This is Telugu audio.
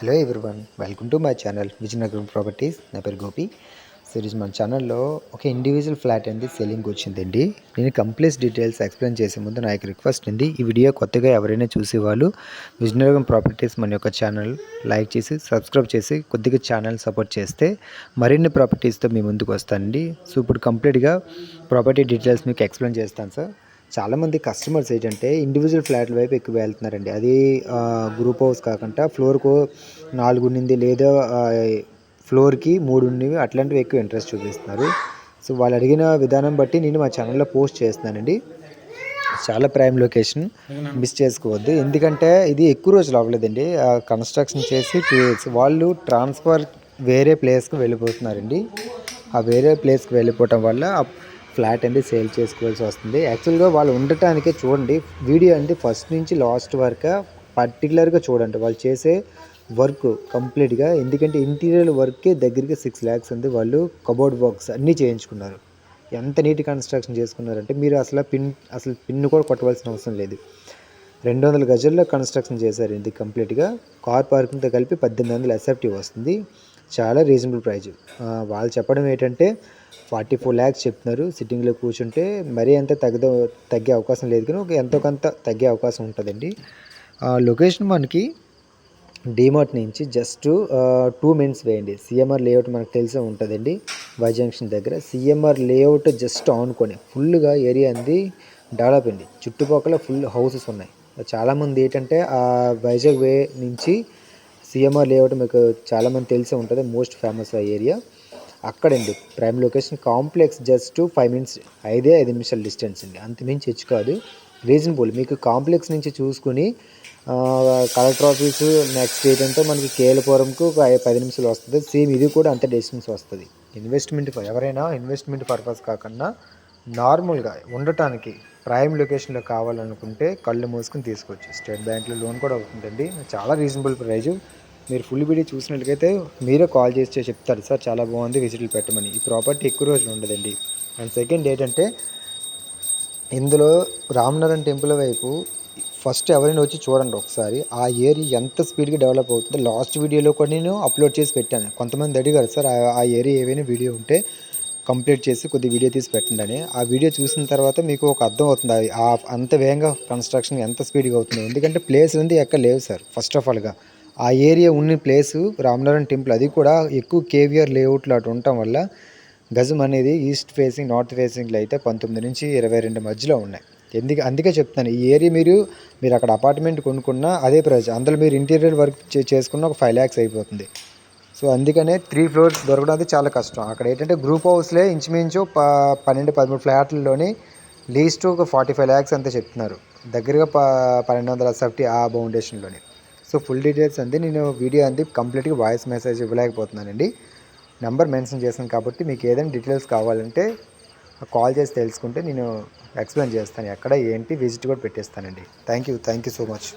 Hello everyone welcome to my channel Vizianagaram properties నా పేరు గోపి. సిరీస్ మన ఛానల్లో ఒక ఇండివిజువల్ ఫ్లాట్ అనేది సెల్లింగ్ వచ్చిందండి. నేను కంప్లీట్ డీటెయిల్స్ ఎక్స్ప్లెయిన్ చేసే ముందు నా యొక్క రిక్వెస్ట్ అండి ఈ వీడియో కొత్తగా ఎవరైనా చూసేవాళ్ళు విజయనగరం ప్రాపర్టీస్ మన యొక్క ఛానల్ లైక్ చేసి సబ్స్క్రైబ్ చేసి కొద్దిగా ఛానల్ సపోర్ట్ చేస్తే మరిన్ని ప్రాపర్టీస్తో మీ ముందుకు వస్తానండి. సో ఇప్పుడు కంప్లీట్గా ప్రాపర్టీ డీటెయిల్స్ మీకు ఎక్స్ప్లెయిన్ చేస్తాను సార్ చాలామంది కస్టమర్స్ ఏంటంటే ఇండివిజువల్ ఫ్లాట్ల వైపు ఎక్కువ వెళ్తున్నారండి. అది గ్రూప్ హౌస్ కాకుండా ఫ్లోర్కు నాలుగు ఉన్నింది లేదా ఫ్లోర్కి మూడు ఉన్నవి అట్లాంటివి ఎక్కువ ఇంట్రెస్ట్ చూపిస్తున్నారు. సో వాళ్ళు అడిగిన విధానం బట్టి నేను మా ఛానల్లో పోస్ట్ చేస్తున్నానండి. చాలా ప్రైమ్ లొకేషన్ మిస్ చేసుకోవద్దు. ఎందుకంటే ఇది ఎక్కువ రోజులు అవ్వలేదండి. ఆ కన్స్ట్రక్షన్ చేసి టూ ఇయర్స్ వాళ్ళు ట్రాన్స్ఫర్ వేరే ప్లేస్కి వెళ్ళిపోతున్నారండి. ఆ వేరే ప్లేస్కి వెళ్ళిపోవటం వల్ల ఫ్లాట్ అనేది సేల్ చేసుకోవాల్సి వస్తుంది. యాక్చువల్గా వాళ్ళు ఉండటానికే చూడండి వీడియో అంటే ఫస్ట్ నుంచి లాస్ట్ వరకు పర్టికులర్గా చూడండి. వాళ్ళు చేసే వర్క్ కంప్లీట్గా ఎందుకంటే ఇంటీరియర్ వర్కే దగ్గరికి సిక్స్ ల్యాక్స్ ఉంది. వాళ్ళు కబోర్డ్ వర్క్స్ అన్నీ చేయించుకున్నారు. ఎంత నీట్ కన్స్ట్రక్షన్ చేసుకున్నారంటే మీరు అసలు పిన్ అసలు పిన్ కూడా కొట్టవలసిన అవసరం లేదు. రెండు వందల గజల్లో కన్స్ట్రక్షన్ చేశారు. ఇది కంప్లీట్గా కార్ పార్కింగ్తో కలిపి పద్దెనిమిది వందల ఎస్ఎఫ్టీ వస్తుంది. చాలా రీజనబుల్ ప్రైజ్ వాళ్ళు చెప్పడం ఏంటంటే ఫార్టీ ఫోర్ ల్యాక్స్ చెప్తున్నారు సిట్టింగ్లో కూర్చుంటే మరీ అంత తగ్గ తగ్గే అవకాశం లేదు. కానీ ఒక ఎంతో కొంత తగ్గే అవకాశం ఉంటుందండి. ఆ లొకేషన్ మనకి డిమార్ట్ నుంచి జస్ట్ టూ మినిట్స్ వేయండి సిఎంఆర్ లేఅవుట్ మనకు తెలిసే ఉంటుందండి. వై జంక్షన్ దగ్గర. సిఎంఆర్ లేఅవుట్ జస్ట్ ఆనుకొని ఫుల్గా ఏరియా అంది డెవలప్ అండి. చుట్టుపక్కల ఫుల్ హౌసెస్ ఉన్నాయి. చాలామంది ఏంటంటే ఆ వైజాగ్ వే నుంచి సిఎంఆర్ లేఅవుట్ మీకు చాలామంది తెలిసే ఉంటుంది మోస్ట్ ఫేమస్ ఆ area. అక్కడండి prime location complex just five minutes ఐదే ఐదు నిమిషాల డిస్టెన్స్ అండి. అంత మించి హెచ్చు కాదు రీజనబుల్ మీకు కాంప్లెక్స్ నుంచి చూసుకుని కలెక్టర్ ఆఫీసు నెక్స్ట్ ఏంటంటే మనకి కేలపురంకు ఒక పది నిమిషాలు వస్తుంది. సేమ్ ఇది కూడా అంతే డిస్టెన్స్ వస్తుంది. ఇన్వెస్ట్మెంట్ ఎవరైనా ఇన్వెస్ట్మెంట్ పర్పస్ కాకుండా నార్మల్గా ఉండటానికి ప్రైమ్ లొకేషన్లో కావాలనుకుంటే కళ్ళు మూసుకుని తీసుకోవచ్చు స్టేట్ బ్యాంక్లో లోన్ కూడా అవుతుందండి చాలా రీజనబుల్ ప్రైజు. మీరు ఫుల్ వీడియో చూసినట్లయితే మీరే కాల్ చేసి చెప్తారు. సార్ చాలా బాగుంది విజిట్లు పెట్టమని. ఈ ప్రాపర్టీ ఎక్కువ రోజులు ఉండదండి. అండ్ సెకండ్ ఏంటంటే ఇందులో రామనారాయణ టెంపుల్ వైపు ఫస్ట్ ఎవరైనా వచ్చి చూడండి ఒకసారి. ఆ ఏరియా ఎంత స్పీడ్గా డెవలప్ అవుతుందో. లాస్ట్ వీడియోలో కూడా నేను అప్లోడ్ చేసి పెట్టాను. కొంతమంది అడిగారు సార్ ఆ ఏరియా ఏవైనా వీడియో ఉంటే కంప్లీట్ చేసి కొద్ది వీడియో తీసి పెట్టండి. అని ఆ వీడియో చూసిన తర్వాత మీకు ఒక అర్థం అవుతుంది. ఆ అంత వేగంగా కన్స్ట్రక్షన్ ఎంత స్పీడ్గా అవుతుంది. ఎందుకంటే ప్లేస్ ఉంది ఎక్కడ లేవు సార్? ఫస్ట్ ఆఫ్ ఆల్గా ఆ ఏరియా ఉన్న ప్లేసు రామనారాయణ టెంపుల్ అది కూడా ఎక్కువ కేవీఆర్ లేఅవుట్లు అటు ఉండటం వల్ల గజం అనేది ఈస్ట్ ఫేసింగ్ నార్త్ ఫేసింగ్లో అయితే పంతొమ్మిది నుంచి ఇరవై రెండు మధ్యలో ఉన్నాయి. ఎందుకు అందుకే చెప్తాను ఈ ఏరియా మీరు మీరు అక్కడ అపార్ట్మెంట్ కొనుక్కున్నా అదే ప్రైజ్ అందులో మీరు ఇంటీరియర్ వర్క్ చేసుకున్న ఒక ఫైవ్ ల్యాక్స్ అయిపోతుంది. సో అందుకనే త్రీ ఫ్లోర్స్ దొరకడం అది చాలా కష్టం. అక్కడ ఏంటంటే గ్రూప్ హౌస్లే ఇంచుమించు ప పన్నెండు పదమూడు ఫ్లాట్లలోని లీస్ట్ ఒక ఫార్టీ ఫైవ్ ల్యాక్స్ అంతే చెప్తున్నారు. దగ్గరగా ప పన్నెండు వందల సెఫ్టీ ఆ బౌండేషన్లోని సో ఫుల్ డీటెయిల్స్ అంది. నేను వీడియో అంది కంప్లీట్గా వాయిస్ మెసేజ్ ఇవ్వలేకపోతున్నానండి. నెంబర్ మెన్షన్ చేశాను కాబట్టి మీకు ఏదైనా డీటెయిల్స్ కావాలంటే కాల్ చేసి తెలుసుకుంటే నేను ఎక్స్ప్లెయిన్ చేస్తాను. ఎక్కడ ఏంటి విజిట్ కూడా పెట్టేస్తానండి. Thank you thank you so much.